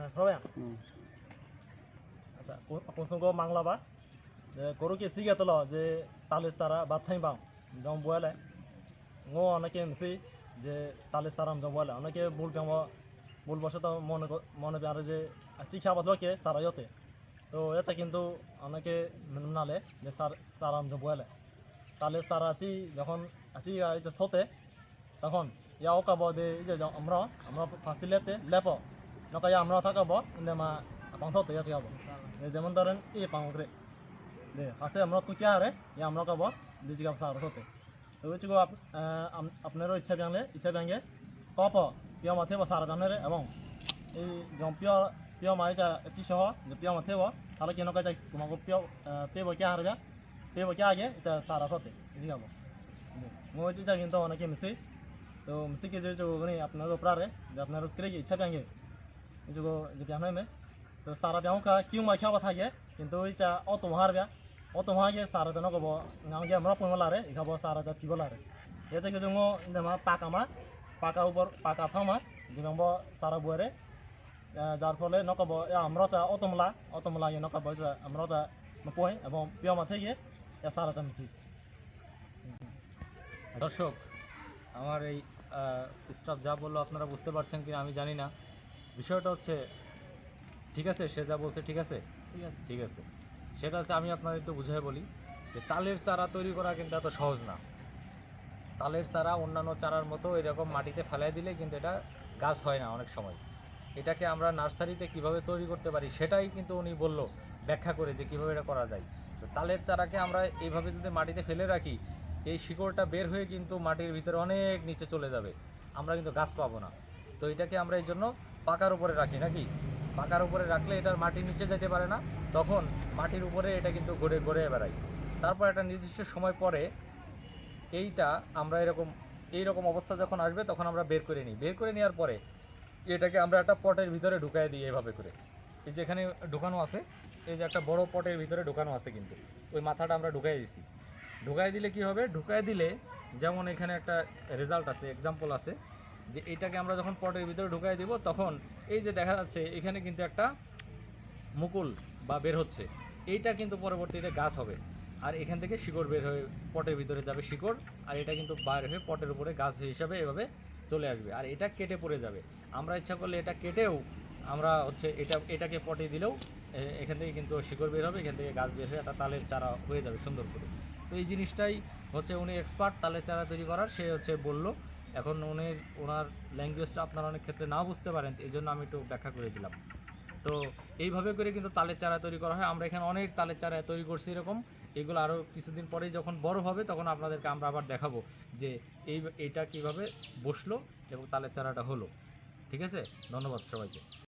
হ্যাঁ হুম। আচ্ছা প্রসঙ্গ মাংলাবা। যে গরুকে শিখে তোলো যে তালের সারা বা থাই বাম যেমন বলে ও অনেকে মিশি যে তালের সারাম যেমন বলে অনেকে ভুল কেমন ভুল বসত মনে ক- মনে পারে যে চিখা বদলকে সারা হতে তো এটা কিন্তু অনেকে নালে যে সার সারাম যে বলে তালের সারা আছি যখন আছি থতে তখন ইয়া ওকাবো যে এই যে আমরা আমরা ফাঁসিলেতে লেপ। নকাই আমরা থাকাবো কিন্তু মা পাংথ তৈরি আছে যেমন ধরেন এই পাংরে দে আছে আমরা কুকিয়া আরে এ আমরা কাবো দিজি কাপ সার হতে তো ওই চিগো আপনারও ইচ্ছা ব্যাংলে ইচ্ছা ব্যাংকে কপ পিয়া মাথে বা সার ব্যাংলে এবং এই জম্পিয় পিয়া মাই যা এটি সহ, যে পিয়া মাথে বা তাহলে কেন কাজ তোমাকে পিয়া পে বকে হারবে পে বকে আগে এটা সার হতে দিজি কাবো মো চিজা কিন্তু অনেকে মিশি তো মিশি কে যে মানে আপনার উপরারে যে আপনার কিরে ইচ্ছা ব্যাংকে এই যে যে ব্যাংলে তো সারা ব্যাংকা কিউ মাই খাওয়া থাকে কিন্তু এটা অত হারবে অত হাগে সারা তো নকব নামগে আমরা পয়মালারে ইখাবো সারা যা সিগলারে এসে কিছু মো ইন্দমা পাকামা পাকা উপর পাকা থামা যেমন সারা বরে যার ফলে নকব আমরা চা অতমলা অতমলা ইয়ে নকব আমরা চা পয় এবং পিয়মা থেকে এ সারা চা মিশি দর্শক আমার এই স্টাফ যা বলল, আপনারা বুঝতে পারছেন কি আমি জানি না। বিষয়টা হচ্ছে ঠিক আছে সে যা বলছে ঠিক আছে? ঠিক আছে। ঠিক আছে। সেটা হচ্ছে আমি আপনাদের একটু বুঝিয়ে বলি যে তালের চারা তৈরি করা কিন্তু এত সহজ না। তালের চারা অন্যান্য চারার মতো এরকম মাটিতে ফেলাই দিলে কিন্তু এটা গাছ হয় না অনেক সময়। এটাকে আমরা নার্সারিতে কীভাবে তৈরি করতে পারি সেটাই কিন্তু উনি বলল ব্যাখ্যা করে যে কীভাবে এটা করা যায়। তো তালের চারাকে আমরা এইভাবে যদি মাটিতে ফেলে রাখি এই শিকড়টা বের হয়ে কিন্তু মাটির ভিতরে অনেক নিচে চলে যাবে। আমরা কিন্তু গাছ পাবো না। তো এটাকে আমরা এই জন্য পাকার উপরে রাখি নাকি? পাকার উপরে রাখলে এটার মাটির নিচে যেতে পারে না, তখন মাটির উপরে এটা কিন্তু ঘুরে ঘুরে বেড়ায়। তারপর একটা নির্দিষ্ট সময় পরে এইটা আমরা এরকম এই রকম অবস্থা যখন আসবে, তখন আমরা বের করে নিই। বের করে নেওয়ার পরে এটাকে আমরা একটা পটের ভিতরে ঢুকাই দিই এভাবে করে। এই যে এখানে ঢুকানো আছে, এই যে একটা বড় পটের ভিতরে ঢুকানো আছে কিন্তু। ওই মাথাটা আমরা ঢুকাই দিছি। ঢুকাই দিলে কি হবে? ঢুকাই দিলে যেমন এখানে একটা রেজাল্ট আছে এক্সাম্পল আছে যে এটাকে আমরা যখন পটের ভিতরে ঢুকাই দিব, তখন এই যে দেখা যাচ্ছে, এখানে কিন্তু একটা মুকুল বা বের হচ্ছে। এইটা কিন্তু পরবর্তীতে গাছ হবে। আর এখান থেকে শিকড় বের হয়ে পটের ভিতরে যাবে শিকড়, আর এটা কিন্তু বাইর হয়ে পটের উপরে গাছ হিসাবে এভাবে চলে আসবে। আর এটা কেটে পড়ে যাবে। আমরা ইচ্ছা করলে এটা কেটেও আমরা হচ্ছে এটা, এটাকে পটে দিলেও এখান থেকে কিন্তু শিকড় বের হবে, এখান থেকে গাছ বের হয়ে একটা তালের চারা হয়ে যাবে সুন্দর করে। তো এই জিনিসটাই হচ্ছে উনি এক্সপার্ট তালের চারা তৈরি করার। সে হচ্ছে বলল এখন উনি ওনার ল্যাঙ্গুয়েজটা আপনারা অনেক ক্ষেত্রে না বুঝতে পারেন এই জন্য আমি একটু ব্যাখ্যা করে দিলাম। তো এইভাবে করে কিন্তু তালের চারা তৈরি করা হয়। আমরা এখানে অনেক তালের চারা তৈরি করছি এরকম। এগুলো আরও কিছুদিন পরে যখন বড় হবে, তখন আপনাদেরকে আমরা আবার দেখাবো যে এই এইটা কীভাবে বসল এবং তালের চারাটা হলো। ঠিক আছে? ধন্যবাদ সবাইকে।